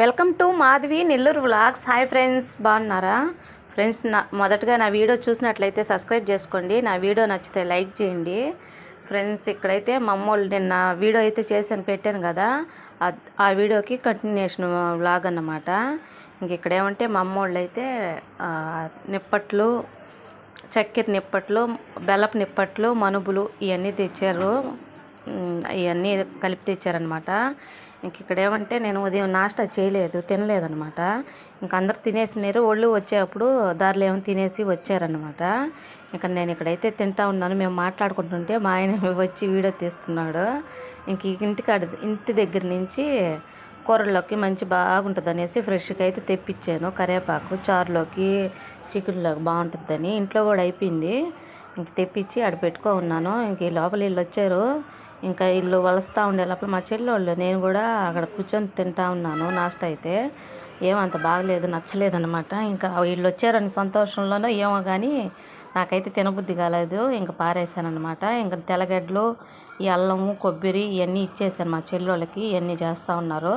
Welcome to Madhavi Nellore vlogs. Hi friends బాగున్నారా? Friends నా మొదటగా నా వీడియో చూసినట్లయితే సబ్స్క్రైబ్ చేసుకోండి. నా వీడియో నచ్చితే లైక్ చేయండి. ఫ్రెండ్స్ ఇక్కడైతే మా అమ్మోళ్ళు నిన్న వీడియో అయితే చేశాను పెట్టాను కదా. ఆ వీడియోకి కంటిన్యూషన్ వ్లాగ్ అన్నమాట. ఇంక ఇక్కడ ఏమంటే మా అమ్మోళ్ళు అయితే నిప్పట్లు చక్కెర నిప్పట్లు బెల్లపు నిప్పట్లు మనుబులు ఇవన్నీ తెచ్చారు. ఇవన్నీ కలిపి తెచ్చారనమాట ఇంక ఇక్కడ ఏమంటే నేను ఉదయం నాష్టా చేయలేదు తినలేదనమాట. ఇంక అందరు తినేసినారు ఒళ్ళు వచ్చేటప్పుడు దారిలో ఏమో తినేసి వచ్చారనమాట. ఇంక నేను ఇక్కడైతే తింటా ఉన్నాను మేము మాట్లాడుకుంటుంటే మా ఆయన వచ్చి వీడియో తీస్తున్నాడు. ఇంక ఈ ఇంటికాడ ఇంటి దగ్గర నుంచి కూరల్లోకి మంచి బాగుంటుంది అనేసి ఫ్రెష్గా అయితే తెప్పించాను. కరివేపాకు చారులోకి చికెన్లోకి బాగుంటుందని ఇంట్లో కూడా అయిపోయింది. ఇంక తెప్పించి ఆడ పెట్టుకో ఉన్నాను. ఇంక ఈ లోపల వీళ్ళు వచ్చారు. ఇంకా ఇల్లు వలస్తూ ఉండే లోపల మా చెల్లెళ్ళు నేను కూడా అక్కడ కూర్చొని తింటా ఉన్నాను నాష్ట అయితే. ఏమంత బాగలేదు నచ్చలేదనమాట ఇంకా వీళ్ళు వచ్చారని సంతోషంలోనో ఏమో కానీ నాకైతే తినబుద్ధి కాలేదు ఇంకా పారేసాను అనమాట ఇంకా తెల్లగడ్డలు ఈ అల్లము కొబ్బరి ఇవన్నీ ఇచ్చేసాను మా చెల్లెళ్ళకి ఇవన్నీ చేస్తూ ఉన్నారు.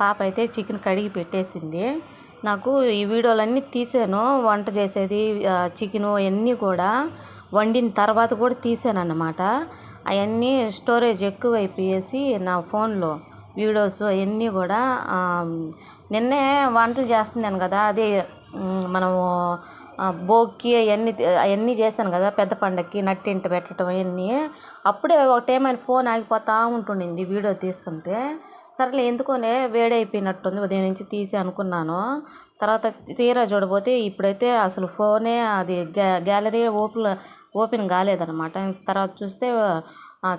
పాప అయితే చికెన్ కడిగి పెట్టేసింది. నాకు ఈ వీడియోలన్నీ తీసాను వంట చేసేది చికెను ఇవన్నీ కూడా వండిన తర్వాత కూడా తీసాను అన్నమాట అవన్నీ స్టోరేజ్ ఎక్కువైపోయేసి నా ఫోన్లో వీడియోస్ అవన్నీ కూడా నిన్నే వంటలు చేస్తున్నాను కదా అదే మనము ఆ, భోగ్కి అవన్నీ అవన్నీ చేశాను కదా పెద్ద పండక్కి నట్టింట పెట్టడం అవన్నీ. అప్పుడే ఒక టైం ఆయన ఫోన్ ఆగిపోతూ ఉంటుండింది వీడియో తీస్తుంటే. సరేలే ఎందుకోనే వేడైపోయినట్టుంది ఉదయం నుంచి తీసి అనుకున్నాను. తర్వాత తీరా చూడబోతే ఇప్పుడైతే అసలు ఫోనే అది గ్యా గ్యాలరీ ఓపెన్ ఓపెన్ కాలేదన్నమాట. తర్వాత చూస్తే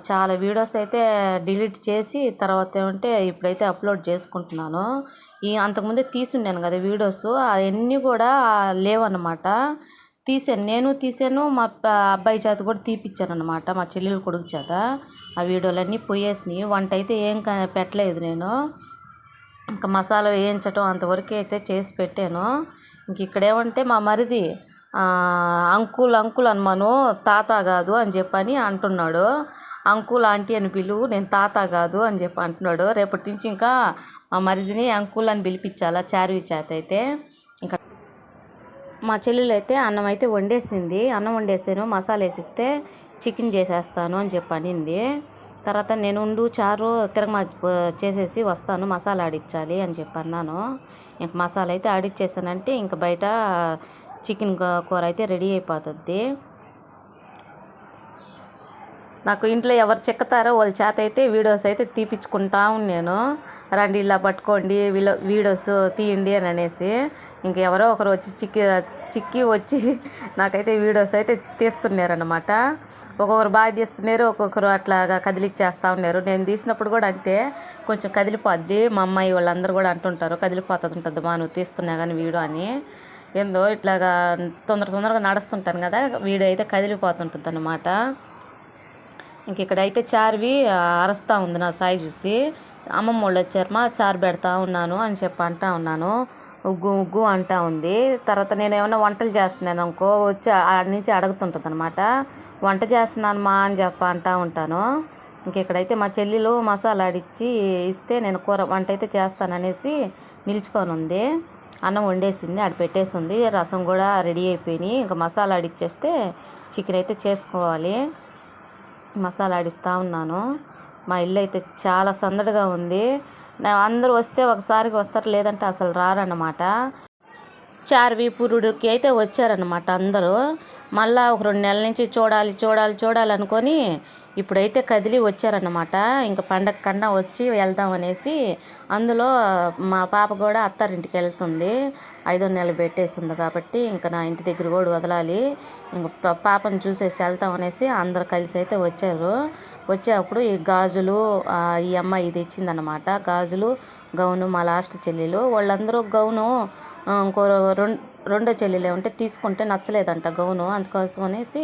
చాలా వీడియోస్ అయితే డిలీట్ చేసి తర్వాత ఏమంటే ఇప్పుడైతే అప్లోడ్ చేసుకుంటున్నాను. ఈ అంతకుముందే తీసుండాను కదా వీడియోస్ అవన్నీ కూడా లేవన్నమాట. తీసాను. నేను తీసాను మా అబ్బాయి చేత కూడా తీపిచ్చాను అనమాట మా చెల్లెలు కొడుకు చేత. ఆ వీడియోలన్నీ పోయేసినాయి. వంట అయితే ఏం పెట్టలేదు నేను. ఇంకా మసాలా వేయించటం అంతవరకు అయితే చేసి పెట్టాను. ఇంక ఇక్కడేమంటే మా మరిది అంకుల్ అంకుల్ అనమాను తాత కాదు అని చెప్పని అంటున్నాడు. అంకుల్ ఆంటీ అని పిలువు నేను తాత కాదు అని చెప్పి అంటున్నాడు. రేపటి నుంచి ఇంకా మా మరిదిని అంకుల్ అని పిలిపించాలా చారువి చేత అయితే. ఇంకా మా చెల్లెలు అయితే అన్నం అయితే వండేసింది. అన్నం వండేసాను మసాలా వేసిస్తే చికెన్ చేసేస్తాను అని చెప్పి అనింది. తర్వాత నేను ఉండు చారు తిరగమా చేసేసి వస్తాను మసాలా ఆడిచ్చాలి అని చెప్పి అన్నాను. ఇంక మసాలా అయితే ఆడిచ్చేసానంటే ఇంక బయట చికెన్ కూర అయితే రెడీ అయిపోతుంది. నాకు ఇంట్లో ఎవరు చెక్కుతారో వాళ్ళ చేత అయితే వీడియోస్ అయితే తీపిచ్చుకుంటా నేను రండి ఇలా పట్టుకోండి వీళ్ళ వీడియోస్ తీయండి అని అనేసి. ఇంక ఎవరో ఒకరు వచ్చి చిక్కి చిక్కి వచ్చి నాకైతే వీడియోస్ అయితే తీస్తున్నారనమాట ఒక్కొక్కరు బాగా తీస్తున్నారు ఒక్కొక్కరు అట్లాగా కదిలిచ్చేస్తూ ఉన్నారు. నేను తీసినప్పుడు కూడా అంతే కొంచెం కదిలిపోద్ది. మా అమ్మాయి వాళ్ళందరూ కూడా అంటుంటారు కదిలిపోతుంది ఉంటుంది మా నువ్వు తీస్తున్నా కానీ వీడియో అని. ఏందో ఇట్లాగా తొందర తొందరగా నడుస్తుంటాను కదా వీడైతే అయితే కదిలిపోతుంటుంది అనమాట ఇంక ఇక్కడైతే చార్వి ఆ, అరస్తా ఉంది నా సాయి చూసి. అమ్మమ్మ వాళ్ళు వచ్చారు మా చారు పెడతా ఉన్నాను అని చెప్పి అంటా ఉన్నాను. ఉగ్గు ఉగ్గు అంటా ఉంది. తర్వాత నేను ఏమైనా వంటలు చేస్తున్నాను అనుకో వచ్చి ఆడి నుంచి అడుగుతుంటుంది అనమాట వంట చేస్తున్నాను మా అని చెప్పి అంటా ఉంటాను. ఇంకెక్కడైతే మా చెల్లెలు మసాలా ఆడిచ్చి ఇస్తే నేను కూర వంట అయితే చేస్తాననేసి నిల్చుకొని ఉంది. అన్నం వండేసింది ఆడ పెట్టేసింది. రసం కూడా రెడీ అయిపోయినాయి. ఇంకా మసాలా ఆడిచ్చేస్తే చికెన్ అయితే చేసుకోవాలి. మసాలా ఆడిస్తూ ఉన్నాను. మా ఇల్లు అయితే చాలా సందడిగా ఉంది. అందరూ వస్తే ఒకసారికి వస్తారు లేదంటే అసలు రారన్నమాట. చార్వి పురుడుకి అయితే వచ్చారన్నమాట అందరూ. మళ్ళీ ఒక రెండు నెలల నుంచి చూడాలి చూడాలి చూడాలనుకొని ఇప్పుడైతే కదిలి వచ్చారన్నమాట. ఇంకా పండగ కన్నా వచ్చి వెళ్దాం అనేసి అందులో మా పాప కూడా అత్తారింటికి వెళ్తుంది. ఐదో నెలలు పెట్టేసింది కాబట్టి ఇంకా నా ఇంటి దగ్గర కూడా వదలాలి. ఇంకా పాపను చూసేసి వెళ్తాం అనేసి అందరు కలిసి అయితే వచ్చారు. వచ్చేటప్పుడు ఈ గాజులు ఈ అమ్మాయి తెచ్చిందనమాట గాజులు గౌను మా లాస్ట్ చెల్లెలు. వాళ్ళందరూ గౌను ఇంకో రెండు రెండో చెల్లెలు ఉంటే తీసుకుంటే నచ్చలేదంట గౌను అందుకోసం అనేసి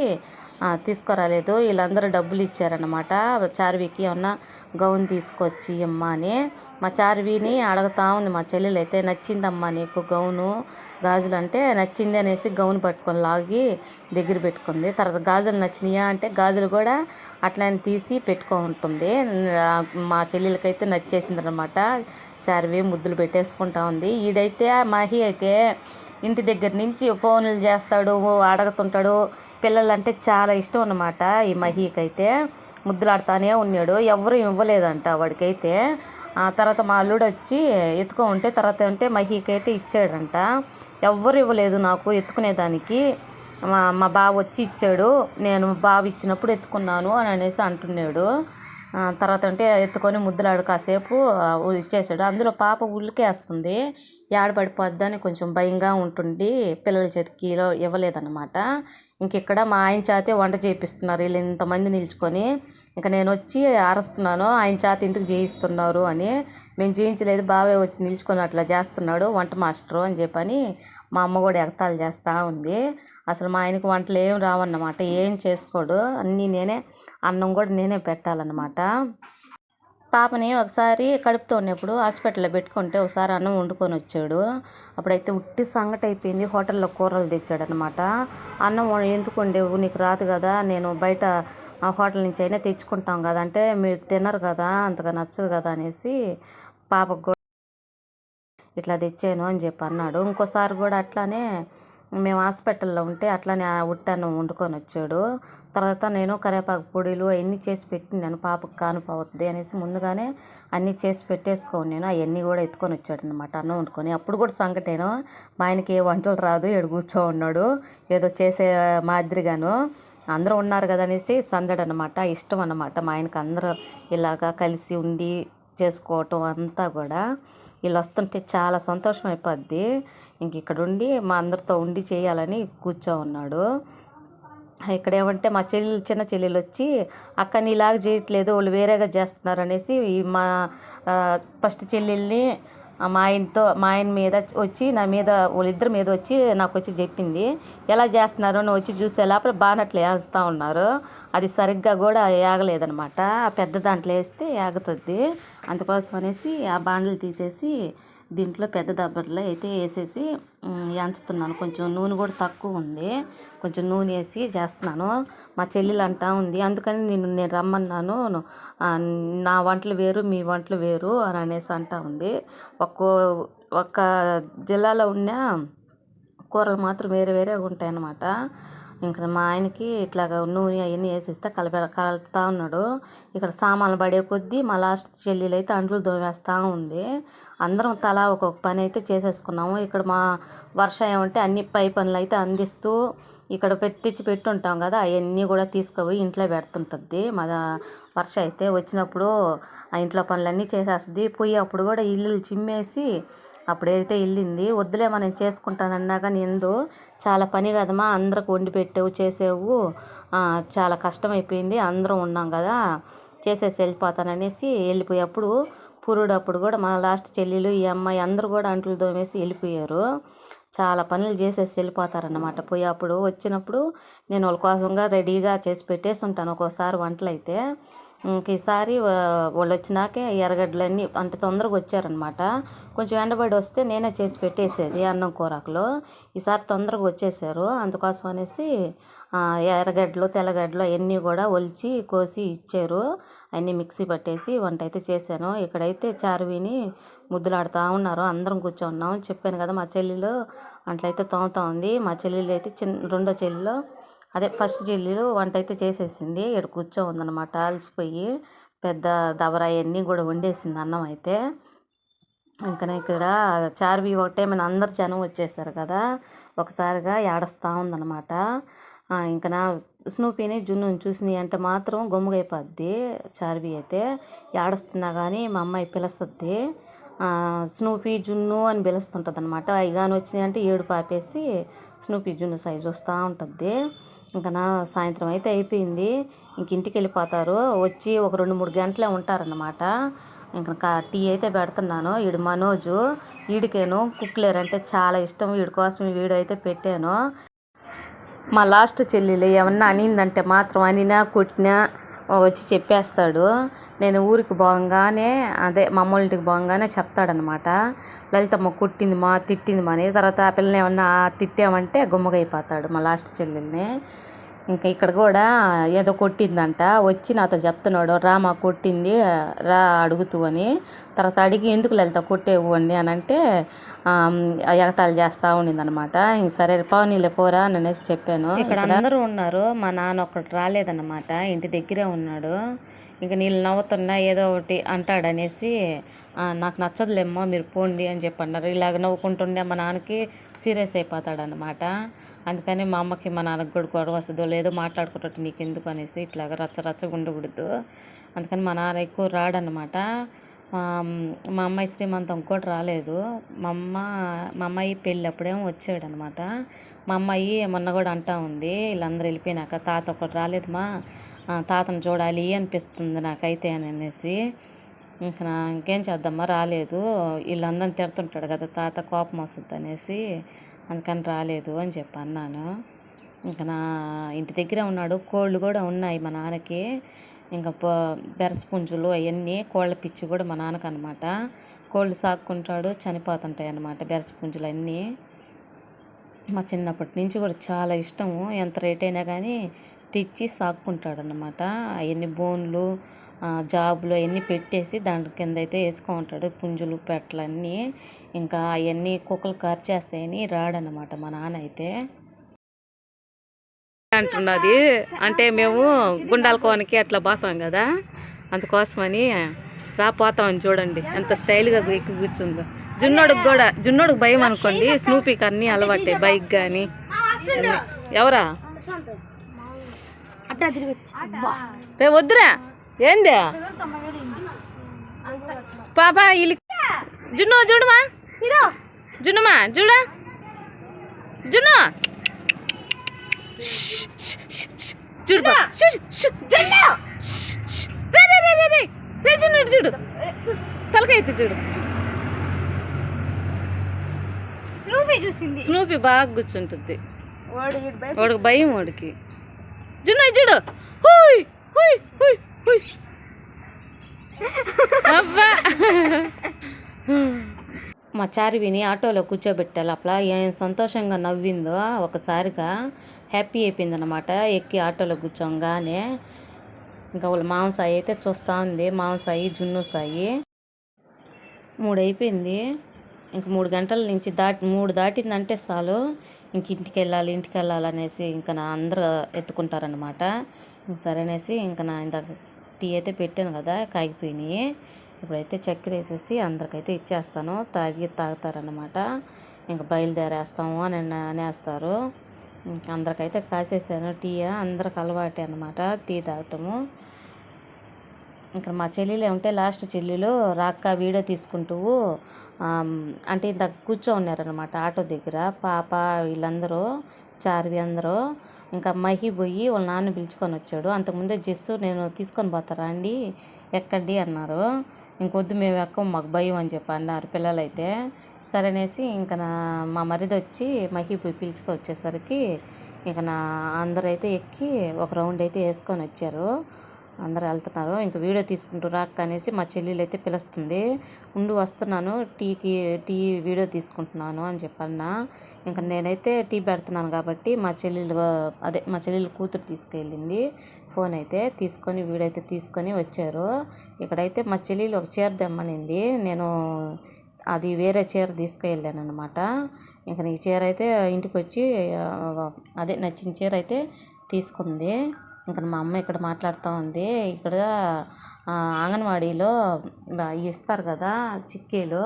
తీసుకురాలేదు. వీళ్ళందరూ డబ్బులు ఇచ్చారనమాట చార్వికి ఏమన్నా గౌన్ తీసుకొచ్చి అమ్మ అని. మా చార్విని అడుగుతా ఉంది మా చెల్లెలు అయితే నచ్చిందమ్మా నీకు గౌను? గాజులు అంటే నచ్చింది అనేసి గౌన్ పట్టుకొని లాగి దగ్గర పెట్టుకుంది. తర్వాత గాజులు నచ్చినాయా అంటే గాజులు కూడా అట్లని తీసి పెట్టుకో ఉంటుంది. మా చెల్లెలకైతే నచ్చేసింది అనమాట చార్వి ముద్దులు పెట్టేసుకుంటా ఉంది. ఈడైతే మహి అయితే ఇంటి దగ్గర నుంచి ఫోన్లు చేస్తాడు అడుగుతుంటాడు పిల్లలంటే చాలా ఇష్టం అన్నమాట ఈ మహీకైతే. అయితే ముద్దులాడుతానే ఉన్నాడు. ఎవరు ఇవ్వలేదంట వాడికైతే. ఆ తర్వాత మా అల్లుడు వచ్చి ఎత్తుకో ఉంటే తర్వాత ఉంటే మహీకైతే అయితే ఇచ్చాడంట. ఎవ్వరు ఇవ్వలేదు నాకు ఎత్తుకునేదానికి. మా మా బావ వచ్చి ఇచ్చాడు. నేను బావ ఇచ్చినప్పుడు ఎత్తుకున్నాను అని అనేసి అంటున్నాడు. తర్వాత అంటే ఎత్తుకొని ముద్దులాడు కాసేపు ఇచ్చేసాడు. అందులో పాప ఉల్లికేస్తుంది ఏడబడిపోద్దని కొంచెం భయంగా ఉంటుండి పిల్లల చేతికి ఇవ్వలేదన్నమాట. ఇంకెక్కడ మా ఆయన చేతే వంట చేపిస్తున్నారు. వీళ్ళు ఇంతమంది నిల్చుకొని ఇంకా నేను వచ్చి అరుస్తున్నాను ఆయన చేత ఎందుకు చేయిస్తున్నారు అని. మేము చేయించలేదు. బావే వచ్చి నిల్చుకొని అట్లా చేస్తున్నాడు. వంట మాస్టరు అని చెప్పని మా అమ్మ కూడా ఎగతాళి చేస్తూ ఉంది. అసలు మా ఆయనకి వంటలు ఏం రావన్నమాట. ఏం చేసుకోడు. అన్నీ నేనే అన్నం కూడా నేనే పెట్టాలన్నమాట. పాపని ఒకసారి కడుపుతో ఉన్నప్పుడు హాస్పిటల్లో పెట్టుకుంటే ఒకసారి అన్నం వండుకొని వచ్చాడు. అప్పుడైతే ఉట్టి సంగటి అయిపోయింది. హోటల్లో కూరలు తెచ్చాడనమాట అన్నం ఎందుకు వండేవు? నీకు రాదు కదా. నేను బయట హోటల్ నుంచి అయినా తెచ్చుకుంటాం కదా. అంటే మీరు తినరు కదా. అంతగా నచ్చదు కదా అనేసి పాపకు కూడా ఇట్లా తెచ్చాను అని చెప్పి అన్నాడు. ఇంకోసారి కూడా అట్లానే మేము హాస్పిటల్లో ఉంటే అట్లానే ఆ ఉట్టాను వండుకొని వచ్చాడు. తర్వాత నేను కరివేపాకు పొడిలు అవన్నీ చేసి పెట్టినాను పాపకు కానుపోతుంది అనేసి ముందుగానే అన్నీ చేసి పెట్టేసుకోను నేను అవన్నీ కూడా ఎత్తుకొని వచ్చాడు అనమాట అన్నం వండుకొని. అప్పుడు కూడా సంకటేను మా ఆయనకి ఏ వంటలు రాదు ఏడు కూర్చో ఉన్నాడు ఏదో చేసే మాదిరిగాను. అందరూ ఉన్నారు కదా అనేసి సందడి అనమాట ఇష్టం అనమాట మా ఆయనకి అందరూ ఇలాగా కలిసి ఉండి చేసుకోవటం అంతా కూడా. వీళ్ళు వస్తుంటే చాలా సంతోషం అయిపోద్ది ఇంక ఇక్కడ ఉండి మా అందరితో ఉండి చేయాలని కూర్చో ఉన్నాడు ఇక్కడ ఏమంటే మా చెల్లెలు చిన్న చెల్లెలు వచ్చి అక్క నీలాగా చేయట్లేదు వాళ్ళు వేరేగా చేస్తున్నారు అనేసి మా ఫస్ట్ చెల్లెల్ని మా ఆయనతో మా ఆయన మీద వచ్చి నా మీద వాళ్ళిద్దరి మీద వచ్చి నాకు వచ్చి చెప్పింది. ఎలా చేస్తున్నారు? నువ్వు వచ్చి చూసే లోపల బానట్లు వేస్తూ ఉన్నారు. అది సరిగ్గా కూడా ఏగలేదనమాట ఆ పెద్ద దాంట్లో వేస్తే ఏగుతుంది. అందుకోసం అనేసి ఆ బాండ్లు తీసేసి దీంట్లో పెద్ద దబ్బర్లో అయితే వేసేసి ఎంచుతున్నాను కొంచెం నూనె కూడా తక్కువ ఉంది. కొంచెం నూనె వేసి చేస్తున్నాను. మా చెల్లెలు అంటా ఉంది అందుకని నేను నేను రమ్మన్నాను. నా వంటలు వేరు మీ వంటలు వేరు అని అనేసి అంటా ఉంది. ఒక్కో ఒక్క జిల్లాలో ఉన్న కూరలు మాత్రం వేరే వేరే ఉంటాయన్నమాట. ఇంకా మా ఆయనకి ఇట్లాగ నూనె అవన్నీ వేసిస్తే కలిపి కలుపుతా ఉన్నాడు. ఇక్కడ సామాన్లు పడే కొద్దీ మా లాస్ట్ చెల్లెలు అయితే అంట్లు దోమేస్తూ ఉంది. అందరం తలా ఒక్కొక్క పని అయితే చేసేసుకున్నాము. ఇక్కడ మా వర్ష ఏమంటే అన్ని పై పనులు అయితే అందిస్తూ ఇక్కడ పెట్టించి పెట్టుంటాం కదా అవన్నీ కూడా తీసుకుపోయి ఇంట్లో పెడుతుంటుంది. మా వర్ష అయితే వచ్చినప్పుడు ఆ ఇంట్లో పనులన్నీ చేసేస్తుంది. పోయి అప్పుడు కూడా ఇల్లు చిమ్మేసి అప్పుడైతే వెళ్ళింది. వద్దులే మనం చేసుకుంటానన్నా కానీ ఎందు చాలా పని కదమ్మా అందరికి వండి పెట్టావు చేసేవు. చాలా కష్టమైపోయింది అందరం ఉన్నాం కదా. చేసేసి వెళ్ళిపోతాననేసి వెళ్ళిపోయేప్పుడు పురుడప్పుడు కూడా మా లాస్ట్ చెల్లెలు ఈ అమ్మాయి అందరూ కూడా అంట్లు తోమేసి వెళ్ళిపోయారు. చాలా పనులు చేసేసి వెళ్ళిపోతారన్నమాట. పోయేప్పుడు వచ్చినప్పుడు నేను వాళ్ళ కోసంగా రెడీగా చేసి పెట్టేసి ఉంటాను ఒక్కోసారి వంటలు అయితే ఇంక ఈసారి వాళ్ళు వచ్చినాకే ఎర్రగడ్డలన్నీ అంత తొందరగా వచ్చారనమాట. కొంచెం ఎండబడి వస్తే నేనే చేసి పెట్టేసేది అన్నం కూరకులో. ఈసారి తొందరగా వచ్చేసారు. అందుకోసం అనేసి ఎర్రగడ్డలు తెల్లగడ్డలు అవన్నీ కూడా ఒలిచి కోసి ఇచ్చారు. అన్నీ మిక్సీ పట్టేసి వంట అయితే చేశాను. ఇక్కడైతే చారువిని ముద్దులాడుతూ ఉన్నారు. అందరం కూర్చోన్నాం. చెప్పాను కదా మా చెల్లెలు అట్లయితే తోముతా ఉంది. మా చెల్లెలు అయితే చిన్న రెండో చెల్లెలు. అదే ఫస్ట్ చెల్లెలు వంట అయితే చేసేసింది. ఇక్కడ కూర్చో ఉందన్నమాట అలసిపోయి పెద్ద దబరా అవన్నీ కూడా వండేసింది అన్నం అయితే. ఇంకా ఇక్కడ చార్వి ఒకటే మన అందరు జనం వచ్చేసారు కదా. ఒకసారిగా ఏడుస్తూ ఉందన్నమాట. ఇంకా నా స్నూపీని జున్ను చూసినాయి అంటే మాత్రం గమ్ముగైపోద్ది చార్వి అయితే. ఏడుస్తున్నా కానీ మా అమ్మాయి పిలుస్తుంది స్నూపీ జున్ను అని పిలుస్తుంటుంది అనమాట అవి కానీ వచ్చినాయి అంటే ఏడు పాపేసి స్నూపీ జున్ను సైజు వస్తూ ఉంటుంది ఇంకా నా సాయంత్రం అయితే అయిపోయింది. ఇంక ఇంటికి వెళ్ళిపోతారు. వచ్చి ఒక రెండు మూడు గంటలే ఉంటారన్నమాట. ఇంకా టీ అయితే పెడుతున్నాను. ఈడు మనోజు వీడికేను కుక్లేరు అంటే చాలా ఇష్టం. వీడి కోసం ఈ వీడియో అయితే పెట్టాను. మా లాస్ట్ చెల్లెలు ఏమన్నా అనిందంటే మాత్రం అనినా కొట్టినా వచ్చి చెప్పేస్తాడు. నేను ఊరికి పోగానే అదే మా ఇంటికి పోగానే చెప్తాడనమాట. లలితమ్మ కొట్టింది మా తిట్టింది మా అని. తర్వాత ఆ పిల్లని ఏమన్నా తిట్టామంటే గుమ్మగైపోతాడు మా లాస్ట్ చెల్లెల్ని. ఇంకా ఇక్కడ కూడా ఏదో కొట్టిందంట. వచ్చి నాతో చెప్తున్నాడు రా మా కొట్టింది రా అడుగుతూ అని. తర్వాత అడిగి ఎందుకు లలిత కొట్టేవు అని అని అంటే ఆమ్, ఎగతాళి చేస్తూ ఉండింది అనమాట ఇంక సరే పోనీలే పోరా అని అనేసి చెప్పాను. ఇక్కడ అందరూ ఉన్నారు. మా నాన్న ఒకటి రాలేదన్నమాట. ఇంటి దగ్గరే ఉన్నాడు. ఇంక నీళ్ళు నవ్వుతున్నా ఏదో ఒకటి అంటాడనేసి నాకు నచ్చదులేమ్మా మీరు పోండి అని చెప్పి అన్నారు ఇలాగ నవ్వుకుంటుండే మా నాన్నకి సీరియస్ అయిపోతాడనమాట అందుకని మా అమ్మకి మా నాన్నకి కూడా గొడవ వస్తుందో లేదో మాట్లాడుకుంటే నీకు ఎందుకు అనేసి ఇట్లాగ రచ్చ రచ్చగా ఉండకూడదు. అందుకని మా నాన్న ఎక్కువ రాడనమాట మా మా అమ్మాయి శ్రీమంతం కూడా రాలేదు. మా అమ్మ మా అమ్మాయి పెళ్ళి అప్పుడేమో వచ్చాడనమాట మా అమ్మాయి మొన్న కూడా అంటా ఉంది వీళ్ళందరూ వెళ్ళిపోయినాక తాత ఒకటి రాలేదమ్మా మా తాతను చూడాలి అనిపిస్తుంది నాకైతే అని అనేసి. ఇంకా ఇంకేం చేద్దామా? రాలేదు. వీళ్ళందరిని తిడుతుంటాడు కదా తాత కోపం వస్తుంది అనేసి అందుకని రాలేదు అని చెప్పి అన్నాను. ఇంకా నా ఇంటి దగ్గర ఉన్నాడు. కోళ్ళు కూడా ఉన్నాయి మా నాన్నకి. ఇంకా బెరసపుంజులు బెరస పుంజులు అవన్నీ కోళ్ళ పిచ్చి కూడా మా నాన్నకి అనమాట కోళ్ళు సాక్కుంటాడు చనిపోతుంటాయి అన్నమాట బెరస పుంజులు అన్నీ. మా చిన్నప్పటి నుంచి కూడా చాలా ఇష్టము. ఎంత రేట్ అయినా కానీ తెచ్చి సాక్కుంటాడు అన్నమాట అవన్నీ బోన్లు జాబులు అవన్నీ పెట్టేసి దాని కింద అయితే వేసుకుంటాడు పుంజులు పెట్టలన్నీ ఇంకా అవన్నీ కుక్కలు ఖర్చేస్తాయని రాడనమాట మా నాన్న అయితే అంటున్నది అంటే మేము గుండాల కోనకి అట్లా పోతాం కదా అందుకోసమని రా పోతామని చూడండి ఎంత స్టైల్గా ఎక్కి కూర్చుందో జున్నోడికి కూడా జున్నోడికి భయం అనుకోండి స్నూపీకి అన్నీ అలవాటే బైక్ కానీ ఎవరా అట్టా తిరిగి వచ్చి రే వద్దురా. ఏందే? పాపా ఇల్లు జున్ను చూడమా జున్నుమా? చూడ జున్ను. చూడు ఇటు చూడు. తలకైతే చూడు స్నూపీ చూసింది. స్నూపీ బాగా కూర్చుంటుంది వాడికి భయం వాడికి. జున్ను చూడు హుయ్ హుయ్ హుయ్ హుయ్ అబ్బా మా చారివిని ఆటోలో కూర్చోబెట్టాలి. అట్లా ఏం సంతోషంగా నవ్విందో ఒకసారిగా హ్యాపీ అయిపోయింది అనమాట ఎక్కి ఆటోలో కూర్చోగానే ఇంకా వాళ్ళ మాంసాయి అయితే చూస్తూ ఉంది. మాంసాయి జున్ను సాయి. మూడు అయిపోయింది ఇంక మూడు గంటల నుంచి దాటి మూడు దాటిందంటే చాలు. ఇంక ఇంటికి వెళ్ళాలి ఇంటికి వెళ్ళాలి అనేసి ఇంకా నా అందరూ ఎత్తుకుంటారనమాట ఇంక సరేనేసి ఇంకా నా ఇందాక టీ అయితే పెట్టాను కదా కాగిపోయినాయి. ఇప్పుడైతే చక్కెర వేసేసి అందరికైతే ఇచ్చేస్తాను. తాగి తాగుతారనమాట ఇంకా బయలుదేరేస్తాము అని అనేస్తారు. ఇంక అందరికైతే కాసేసాను టీ అందరికి అలవాటే అనమాట టీ తాగుతాము. ఇక్కడ మా చెల్లిలో ఉంటే లాస్ట్ చెల్లెలు రాక్క వీడియో తీసుకుంటూ అంటే ఇంత కూర్చో ఉన్నారనమాట ఆటో దగ్గర. పాప వీళ్ళందరూ చార్వి అందరూ ఇంకా మహి పోయి వాళ్ళ నాన్న పిలుచుకొని వచ్చాడు. అంతకుముందే జస్సు నేను తీసుకొని పోతారా అండి ఎక్కండి అన్నారు. ఇంకొద్దు మేము ఎక్కం మాకు భయం అని చెప్పి అన్నారు పిల్లలైతే. సరేనేసి ఇంకా నా మా మరిది వచ్చి మహి పోయి పిలుచుకొని వచ్చేసరికి ఇంకా నా అందరైతే ఎక్కి ఒక రౌండ్ అయితే వేసుకొని వచ్చారు. అందరూ వెళ్తున్నారు. ఇంకా వీడియో తీసుకుంటూ రాక్క అనేసి మా చెల్లెలు అయితే పిలుస్తుంది. ఉండి వస్తున్నాను. టీకి టీ వీడియో తీసుకుంటున్నాను అని చెప్పన్నా. ఇంకా నేనైతే టీ పెడుతున్నాను కాబట్టి మా చెల్లెలు అదే మా చెల్లెలు కూతురు తీసుకెళ్ళింది. ఫోన్ అయితే తీసుకొని వీడియో అయితే తీసుకొని వచ్చారు. ఇక్కడైతే మా చెల్లెలు ఒక చీర తెమ్మనింది. నేను అది వేరే చీర తీసుకువెళ్ళాను అనమాట ఇంకా ఈ చీర అయితే ఇంటికి వచ్చి అదే నచ్చిన చీర అయితే తీసుకుంది. ఇంకా మా అమ్మ ఇక్కడ మాట్లాడుతూ ఉంది. ఇక్కడ అంగన్వాడీలో ఇస్తారు కదా చిక్కీలు.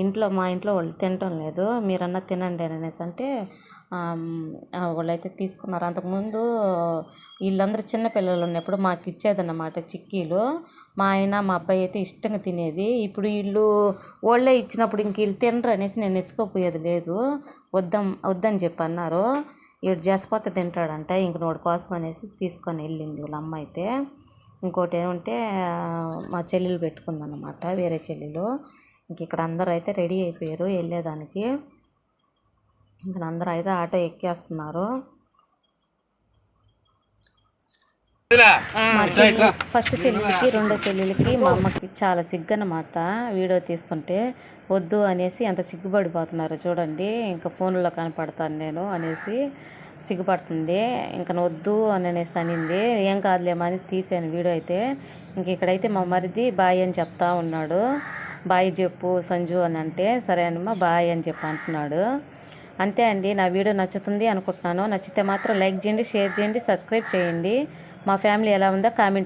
ఇంట్లో మా ఇంట్లో వాళ్ళు తినటం లేదు. మీరన్నా తినండి అనేసి అంటే వాళ్ళైతే తీసుకున్నారు. అంతకుముందు వీళ్ళందరూ చిన్నపిల్లలు ఉన్నప్పుడు మాకు ఇచ్చేదన్నమాట చిక్కీలు. మా ఆయన మా అబ్బాయి అయితే ఇష్టంగా తినేది. ఇప్పుడు వీళ్ళు వాళ్ళే ఇచ్చినప్పుడు ఇంక వీళ్ళు తినరు అనేసి నేను ఎత్తుకోపోయేది లేదు. వద్దాం వద్దని చెప్పి అన్నారు వీడు జసపోత తింటాడంట. ఇంక నోడి కోసం అనేసి తీసుకొని వెళ్ళింది వాళ్ళ అమ్మ అయితే. ఇంకోటి ఏమంటే మా చెల్లెలు పెట్టుకుందన్నమాట వేరే చెల్లెలు. ఇంక ఇక్కడ అందరూ అయితే రెడీ అయిపోయారు వెళ్ళేదానికి. ఇంక అందరూ అయితే ఆటో ఎక్కేస్తున్నారు మా చెల్లి ఫస్ట్ చెల్లెలకి రెండో చెల్లెలకి మా అమ్మకి చాలా సిగ్గు అనమాట వీడియో తీస్తుంటే. వద్దు అనేసి ఎంత సిగ్గుపడిపోతున్నారో చూడండి ఇంకా ఫోన్లో కనపడతాను నేను అనేసి సిగ్గుపడుతుంది. ఇంకా వద్దు అని అనేసి అనింది. ఏం కాదులేమా అని తీసాను వీడియో అయితే. ఇంక ఇక్కడైతే మా మరిది బాయ్ అని చెప్తా ఉన్నాడు. బాయ్ చెప్పు సంజు అని అంటే సరే అనమ్మా బాయ్ అని చెప్పి అంటున్నాడు. అంతే అండి నా వీడియో నచ్చుతుంది అనుకుంటున్నాను. నచ్చితే మాత్రం లైక్ చేయండి షేర్ చేయండి సబ్స్క్రైబ్ చేయండి. మా ఫ్యామిలీ ఎలా ఉందో కామెంట్